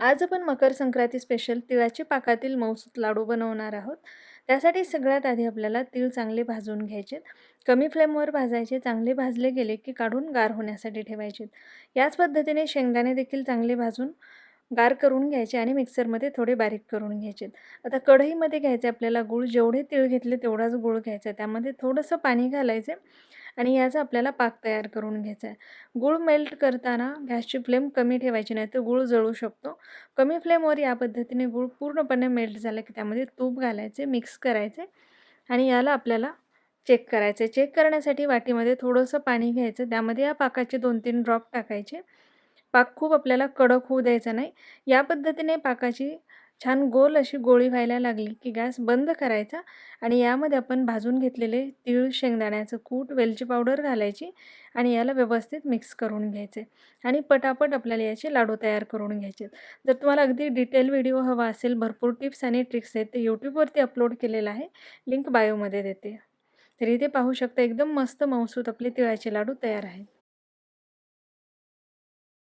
आज आपण मकर संक्रांती स्पेशल तिळाचे पाकातील मऊसूत लाडू बनवणार आहोत. त्यासाठी सगळ्यात आधी आपल्याला तीळ चांगले भाजून घ्यायचे कमी फ्लेमवर भाजायचे चांगले भाजले गेले की काढून गार होण्यासाठी ठेवायचे याच पद्धतीने शेंगदाणे देखील चांगले भाजून गार करून घ्यायचे आणि मिक्सरमध्ये थोडे बारीक करून घ्यायचे आता कढईमध्ये घ्यायचे आपल्याला गूळ जेवढे तीळ घेतले तेवढाच गूळ घ्यायचा त्यामध्ये थोडंसं पाणी घालायचं. आणि याचा आपल्याला पाक तयार करून घ्यायचा आहे. गूळ मेल्ट करताना गॅसची फ्लेम कमी ठेवायची नाही तर गूळ जळू शकतो. कमी फ्लेमवर या पद्धतीने गूळ पूर्णपणे मेल्ट झाला की त्यामध्ये तूप घालायचे मिक्स करायचे आणि याला आपल्याला चेक करायचं. आहे चेक करण्यासाठी वाटीमध्ये थोडंसं पाणी घ्यायचं. त्यामध्ये या पाकाचे दोन तीन ड्रॉप टाकायचे. पाक खूप आपल्याला कडक होऊ द्यायचा नाही. या पद्धतीने पाकाची छान गोल अशी गोळी व्हायला लागली की गॅस बंद करायचा आणि यामध्ये आपण भाजून घेतलेले तीळ शेंगदाण्याचं कूट वेलची पावडर घालायची आणि याला व्यवस्थित मिक्स करून घ्यायचे आणि पटापट आपल्याला याचे लाडू तयार करून घ्यायचे. जर तुम्हाला अगदी डिटेल व्हिडिओ हवा असेल भरपूर टिप्स आणि ट्रिक्स आहेत ते यूट्यूबवरती अपलोड केलेलं आहे. लिंक बायोमध्ये देते. तरी ते पाहू शकता एकदम मस्त मौसूत आपले तिळाचे लाडू तयार आहेत.